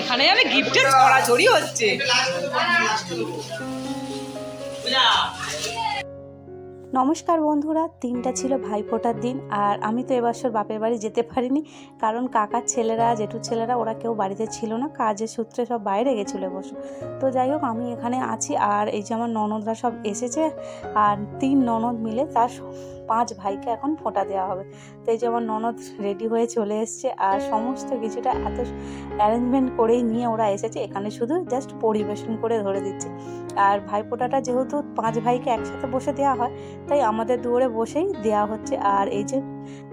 এখানে জানে গিফটের ছড়াছড়ি হচ্ছে। নমস্কার বন্ধুরা দিনটা ছিল ভাইফোঁটার দিন আর আমি তো এবছর বাপের বাড়ি যেতে পারিনি, কারণ কাকার ছেলেরা, জেঠুর ছেলেরা, ওরা কেউ বাড়িতে ছিল না, কাজের সূত্রে সব বাইরে গেছিল এবছর। তো যাই হোক, আমি এখানে আছি আর এই যে আমার ননদরা সব এসেছে আর তিন ননদ মিলে তার পাঁচ ভাইকে এখন ফোঁটা দেওয়া হবে। তো এই যে আমার ননদ রেডি হয়ে চলে এসছে আর সমস্ত কিছুটা এত অ্যারেঞ্জমেন্ট করেই নিয়ে ওরা এসেছে। এখানে শুধু জাস্ট পরিবেশন করে ধরে দিচ্ছে। আর ভাইফোঁটাটা যেহেতু পাঁচ ভাইকে একসাথে বসে দেওয়া হয়, তাই আমাদের দুয়ারে বসেই দেওয়া হচ্ছে। আর এই যে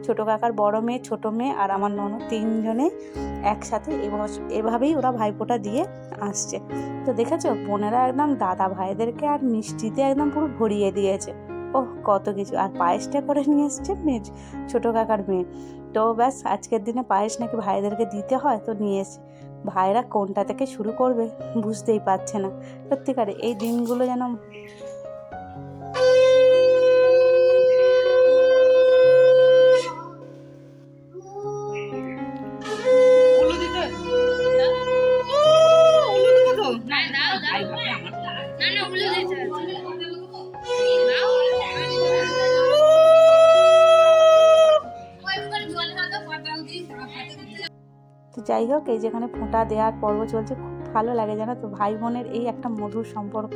ছোটো কাকার বড় মেয়ে, ছোটো মেয়ে আর আমার ননদ তিনজনে একসাথে এভাবেই ওরা ভাইফোঁটা দিয়ে আসছে। তো দেখেছ, বোনেরা একদম দাদা ভাইদেরকে আর মিষ্টিতে একদম পুরো ভরিয়ে দিয়েছে। ওহ, কত কিছু। আর পায়েসটা করে নিয়ে এসছে মেয়ে ছোটো কাকার মেয়ে। তো ব্যাস, আজকের দিনে পায়েস নাকি ভাইদেরকে দিতে হয়? তো নিয়ে এসছে ভাইরা কোনটা থেকে শুরু করবে? বুঝতেই পারছে না। সত্যিকারে এই দিনগুলো যেন না না যাই হোক, এই যেখানে ফোঁটা দেওয়ার পর্ব চলছে, খুব ভালো লাগে জানো তো। ভাই বোনের এই একটা মধুর সম্পর্ক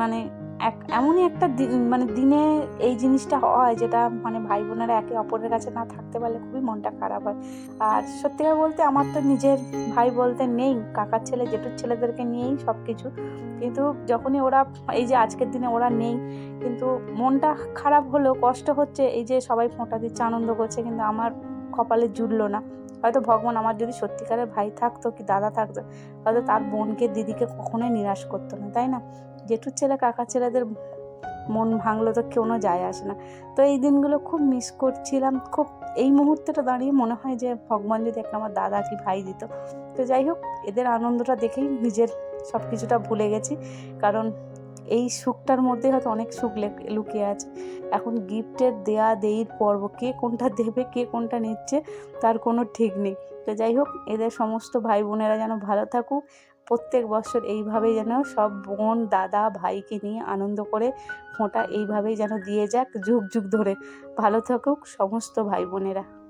মানে এক, এমনই একটা মানে দিনে এই জিনিসটা হয় যেটা মানে ভাই বোনেরা একে অপরের কাছে না থাকতে পারলে খুবই মনটা খারাপ হয়। আর সত্যিকার বলতে আমার তো নিজের ভাই বলতে নেই, কাকার ছেলে, জেঠুর ছেলেদেরকে নিয়েই সব কিছু কিন্তু যখনই ওরা, এই যে আজকের দিনে ওরা নেই, কিন্তু মনটা খারাপ হলেও কষ্ট হচ্ছে, এই যে সবাই ফোঁটা দিচ্ছে, আনন্দ করছে, কিন্তু আমার কপালে জুটলো না। হয়তো ভগবান আমার যদি সত্যিকারের ভাই থাকতো কি দাদা থাকতো হয়তো তার বোনকে দিদিকে কখনোই নিরাশ করতো না তাই না? জেঠুর ছেলে কাকার ছেলেদের মন ভাঙলো তো কোনো যায় আসে না। তো এই দিনগুলো খুব মিস করছিলাম খুব এই মুহূর্তটা দাঁড়িয়ে মনে হয় যে ভগবান যদি একটা আমার দাদা কি ভাই দিত। তো যাই হোক এদের আনন্দটা দেখেই নিজের সব কিছুটা ভুলে গেছি কারণ এই সুখটার মধ্যে হয়তো অনেক সুখ লেক- লুকিয়ে আছে। এখন গিফটের দেয়া দেইর পর্ব, কে কোনটা দেবে, কে কোনটা নিচ্ছে, তার কোনো ঠিক নেই। তো যাই হোক, এদের সমস্ত ভাই বোনেরা যেন ভালো থাকুক। প্রত্যেক বছর এইভাবেই যেন সব বোন, দাদা, ভাইকে নিয়ে আনন্দ করে ফোঁটা এইভাবেই যেন দিয়ে যাক যুগ যুগ ধরে। ভালো থাকুক সমস্ত ভাই বোনেরা।